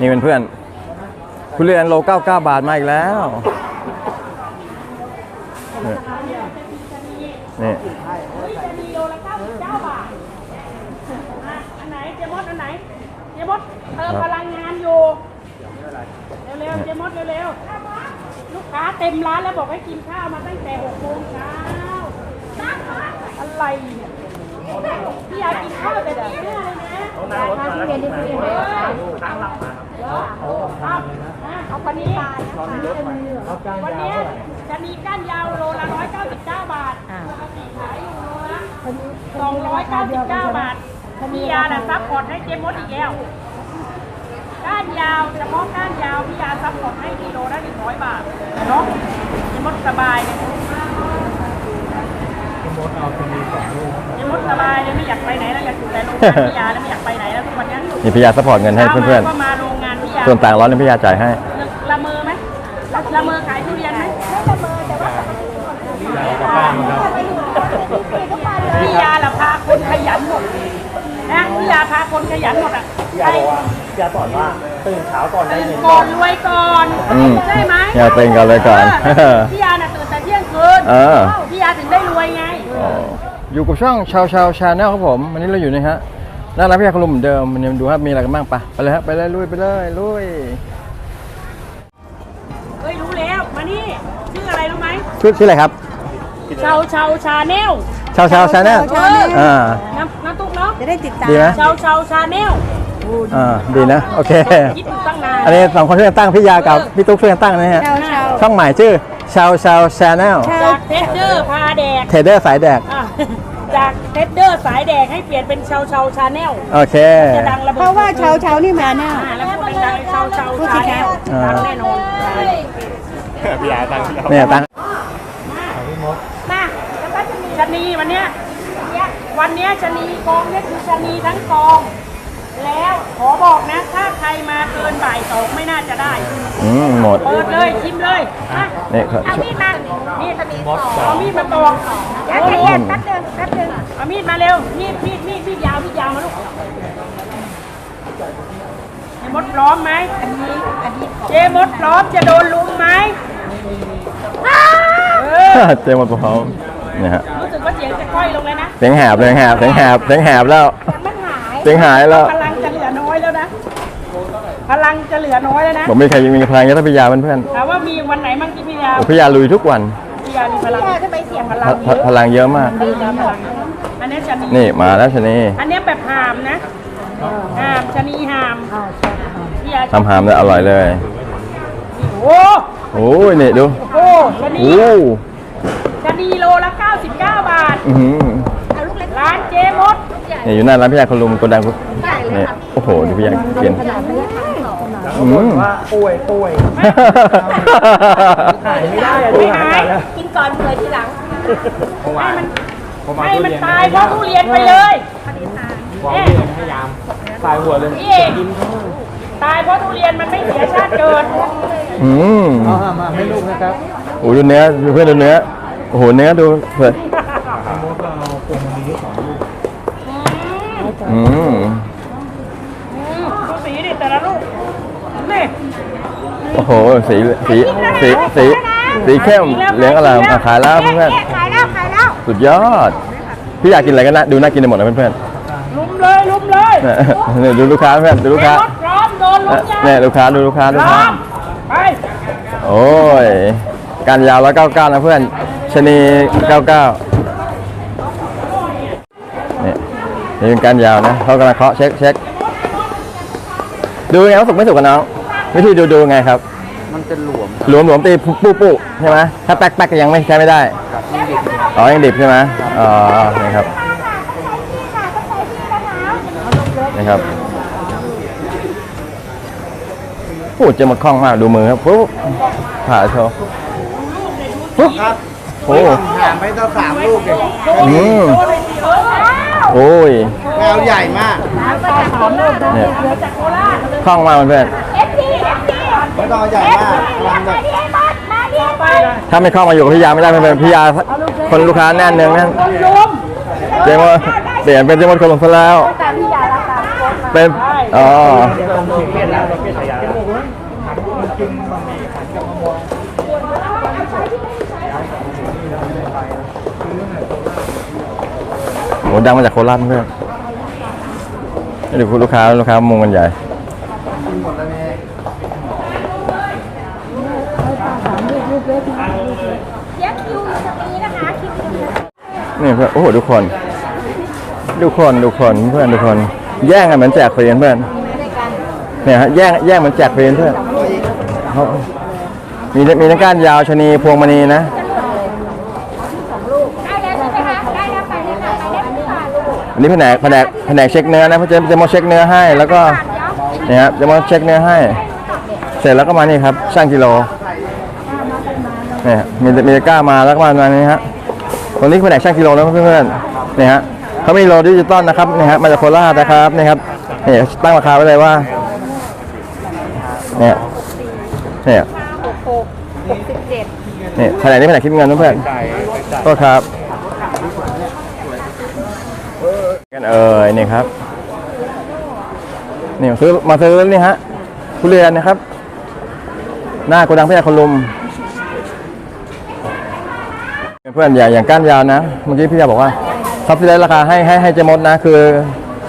นี่เพื่อนๆทุเรียนโล 99 บาทมาอีกแล้ว นี่นี่มีโลละ99บาทอะอันไหนเจมดอันไหนเจมดเติมพลังงานอยู่เร็วๆเจมดเร็วๆลูกค้าเต็มร้านแล้วบอกให้กินข้าวมาตั้งแต่6โมงเช้าอะไรเนี่ยพี่อยากกินข้าวแต่ตีห้าเลย นะข้าที่เรียนที่เรียนเลยตั้งหลักมาเอาวันนี้วันนี้จะมีก้านยาวโลละ199 บาทปกติขายอยู่โลละ299 บาทพี่ยาน่ะซัพพอร์ตให้เจมดอีกแล้วก้านยาวเฉพาะก้านยาวพี่ยาซัพพอร์ตให้กิโลละหนึ่งร้อยบาทเนาะยังมดสบายเลยยังมดสบายเลยไม่อยากไปไหนแล้วอยากอยู่แต่โรงพี่ยาแล้วไม่อยากไป ไหนแล้วทุกวันนี้นี่พี่ยาสปอร์ตเงินให้เพื่อนก็มาโรงงานพี่ยาๆส่วนต่างร้อนนี่พี่ยาจ่ายให้ ละเมอไหมละเมอขายทุเรียนไหมพี่ยาละพาคนขยันหมดนะพี่ยาพาคนขยันหมดอะพี่ยาบอกว่าพี่ยาสอนว่าตื่นเช้าก่อนได้ตื่นเงินก่อนรวยก่อนอืมใช่ไหมอย่าเต็งกันเลยก่อนเออพี่ยาน่ะตื่นแต่เที่ยงคืนเออ พี่ยาถึงได้รวยไงอ๋ออยู่กับช่องชาวชาวชาแนลครับผม วันนี้เราอยู่นี่ฮะห น้าร้านพี่ยาคุณลุงเหมือนเดิมวันนี้มาดูครับมีอะไรกันบ้างไปะไปเลยฮะไปเลยลุยไปเลยลุยเฮ้ยรู้แล้ว มานี่ ชื่ออะไรรู้ไหมชื่อชื่ออะไรครับชาวชาวชาแนลชาวชาวชาแนลเอออ่าน้ำน้ำตุ๊กเนาะจะได้ติดตามดีไหมชาวชาวชาแนลอ่าดีนะโอเคคิดอยู่ตั้งนานอันนี้สองคนช่วยกันตั้งพี่ยากับพี่ตุ๊กช่วยกันตั้งนะฮะชาวชาวช่องใหม่ชื่อชาวชาวชาแนลจากเทสเดอร์พาแดกเทรดเดอร์สายแดกอะจาก เทสเดอร์สายแดกให้เปลี่ยนเป็นชาวชาวชาแนลโอเค จะดังระเบิดเพราะว่าชาวชาวนี่มาแน่ อ่าแล้วพูดดังๆชาวชาวพูดสิชาแนคะลดังแน่นอนพี่ยาตั้งพี่ยาเนี่ยตั้ง มาแล้วก็จะมีชะนีวันเนี้ยวันเนี้ยชะนีกองเนี่ยคือชะนีทั้งกอง แล้วขอบอกนะ ถ้าใครมาเกินบ่ายสองไม่น่าจะได้ อืม หมด เปิดเลยชิมเลยมานี่ครับ เอามีดมานี่ชะนีสองเอามีดมาตอกเดี๋ยวใจเย็นแป๊บนึงแป๊บนึง เอามีดมาเร็ว มีดมีดมีดมีดยาว มีดยาวมาลูกเจมดพร้อมไหมอันนี้อันนี้เจมดพร้อมจะโดนลุมไหมเออเจมส์พร้อมเนี่ยฮะรู้สึกว่าเสียงจะค่อยลงเลยนะ เสียงแหบเสียงแหบเสียงแหบเสียงแหบแล้ว มันหายเสียงหายแล้ว พลังจะเหลือน้อยแล้วนะ พลังจะเหลือน้อยแล้วนะผมไม่มีใครมีพลังเยอะเท่าพี่ยาเพื่อนถามว่ามีวันไหนมั่งที่พี่ยาๆโอ้พี่ยาลุยทุกวัน พี่ยามีพลังทำไมเสียงพลัพงพพลังเยอะมาก ดีนะพลัง อันนี้ชะนีนี่มาแล้วชะนีอันนี้แบบหามนะหามชะนีหามพี่ยาทำหามเลยอร่อยเลยโอ้โอ้ยนี่ดูโหชะนีโอ้ชะนีโลละ99 บาทอื้อหือร้านเจมดนี่อยู่หน้าร้านพี่ยาคุณลุงโกดังนี่โอ้โหดูพี่ยากินอืม ว่าป่วยป่วยหายไม่ได้อะไม่ดูหาหายยกินก่อนเผื่อทีหลัง เมื่อวาน ผมมาให้ทุมันเรียนตายเพราะทุเรียนไปเลยบอกทุเรียนพยายามสายหัวเลยพี่เอกตายเพราะทุเรียนมันไม่เสียชาติเกิดอืมเอามาให้ลูกนะครับโอ้ดูเนื้อดูเพื่อนดูเนื้อโอ้โหเนื้อดูเผื่ออืมอืมดูสีดิแต่ละลูกนี่โอ้โหสีสีสีสีสีเข้มเหลืองอร่ามอะขายแล้วเพื่อนขายแล้วขายแล้วๆ สุดยอด พี่อยากกินอะไรกันนะดูน่ากินไปหมดนะเพื่อนลุมเลยลุมเลยๆเนี่ยเนี่ยดูลูกค้าเพื่อนดูลูกค้ารถพร้อมโดนลุมยังเนี่ยลูกค้าดูลูกค้าพลูกร้ค้า อมไปโอ้ยการยาวแล้วเก้าเก้านะเพื่อนชะนีเก้าเก้านี่นี่เป็นการยาวนะเขากำลังเคาะเช็คเช็คดูไงว่าสุกไม่สุกกันน้องวิธีดูดูไงครับ มันจะหลวมหลวมหลวมตีปุ๊ปุ๊ปุ๊ใช่ไหมถ้าแป๊กแป๊กยังไม่ใช้ไม่ได้กับนี่ดิบอ๋อ ยังดิบใช่ไหมอ๋อนี่ครับนี่ครับพูดจะมาคล่องมากดูมือครับปุ๊บผ่าโชว์ปุ๊บครับโอ้ห่างไปตั้งสามลูกเองอืมโดนเลยสิเออโอ้ยแมวใหญ่มากเนี่ยเหลือจากโคราชคล่องมากเพื่อน ไม่ต้องใหญ่มากลำแบบถ้าไม่คล่องมาอยู่กับพี่ยาไม่ได้เพื่อนพี่ยาคนลูกค้าแน่นเนืองแน่นเจมส์เปลี่ยนเป็นเจมส์คนลงซะแล้วเป็นอ๋อเดี๋ยวต้องถึงเรียนแล้วเราเป็นสายยาหันมากินบะหมี่หันกลับมามองโหดังมาจากโคราชเพื่อนนี่ดูลูกค้าลูกค้ามุงกันใหญ่ เสียคิวอยู่ตรง นี้นะคะคิวอยู่ตรงนี้นี่เพื่อนโอ้โหทุกคนทุกคนทุกคนเพื่อนทุกคน แย่งกันเหมือนแจกฟรีเพื่อนเนี่ยฮะแย่งแย่งเหมือนแจกฟรีเพื่อนเขามีมีทั้งก้านยาวชะนีพวงมณีนะอันนี้แผนกแผนกแผนกเช็คเนื้อนะเพื่อนจะจะมาเช็คเนื้อให้ แล้วก็เนี่ยครับจะมาเช็คเนื้อให้ เสร็จแล้วก็มานี่ครับช่างกิโล เนี่ยมีมีตะกร้ามาแล้วก็มามานี่ฮะตรงนี้คือแผนกช่างกิโลนะเพื่อนๆเนี่ยฮะเขามีโลดิจิตอลนะครับเนี่ยฮะมาจากโคราชนะครับนี่ครับนี่ตั้งราคาไว้เลยว่าเนี่ยเนี่ยหกหกหกสิบเจ็ดนี่แผนกนี้แผนกคิดเงินนะเพื่อนจ่ายจ่ายโทษครับกันเอ่ยนี่ครับนี่ซื้อมาซื้อนี่ฮะทุเรียนนะครับ หน้าโกดังพยาคนลุม เพื่อนอย่างอย่างก้านยาวนะ เมื่อกี้พี่ยาบอกว่าซับซิไดราคาให้ให้ให้เจมดนะ คือ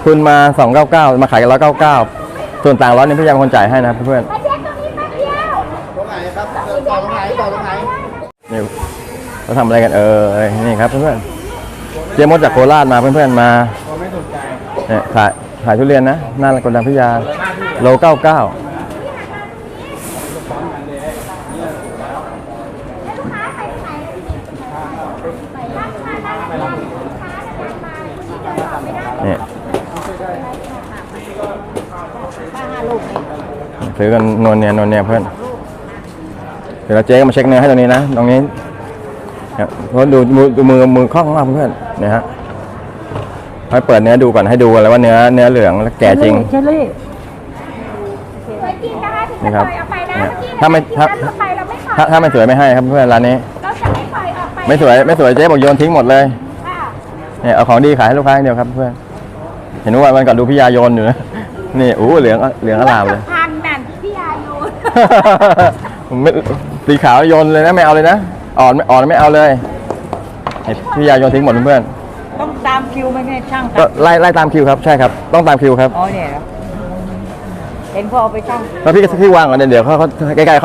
ทุนมา 299 มาขายกัน199 ส่วนต่างร้อยนี่พี่ยาเป็นคนจ่ายให้นะเพื่อนมาเช็คตรงนี้แป๊บเดียวๆนี่เขาทำอะไรกันเออนี่ครับเพื่อนๆเจมดจากโคราชมาเพื่อนๆมาเนี่ยขายขายทุเรียนนะหน้าโกดังพิยาโล99ลูกค้าใครไหนไปร้านค้าได้แล้วลูกค้าจะมาคุณที่จะตอบไม่ได้ นี่ ป้าห้าลูกนี่ ซื้อกันนวลเนียนวลเนียเพื่อน เดี๋ยวเราเจ๊ก็มาเช็คเนื้อให้ตรงนี้นะ ตรงนี้เนี่ยเพราะดูมือดูมือมือคล่องมากเพื่อนเนี่ยฮะให้เปิดเนื้อดูก่อนให้ดูกันแล้วว่าเนื้อเนื้อเหลืองและแก่จริงเคยกินนะคะถึงนี่จะครับปล่อยออกไปนะเนี่ยเมื่อกี้ถ้าไม่ถ้าถ้าทั่วไปเราไม่ปล่อยถ้าถ้าไม่สวยไม่ให้ครับเพื่อนร้านนี้เราจะไม่ปล่อยออกไปไม่สวยไม่สวยเจ๊บอกโยนทิ้งหมดเลยค่ะเนี่ยเอาของดีขายให้ลูกค้าอย่างเดียวครับเพื่อนเห็นว่าวันก่อนดูพี่ยาโยนอยู่นะนี่โอ้โหเหลืองเหลืองอลามเลยพันนั่นพี่ยา โยนไม่สีขาวโยนเลยนะไม่เอาเลยนะอ่อนไม่อ่อนไม่เอาเลยเห็นพี่ยาโยนทิ้งหมดเพื่อนต้องตามคิวไหมเนี่ยช่างๆก็ไล่ไล่ตามคิวครับใช่ครับ ต้องตามคิวครับอ๋อเนี่ยเหรอเห็นพอเอาไปช่าง แล้วพี่ก็ที่วางก่อนเดี๋ยวเขาเขาใกล้ๆเขา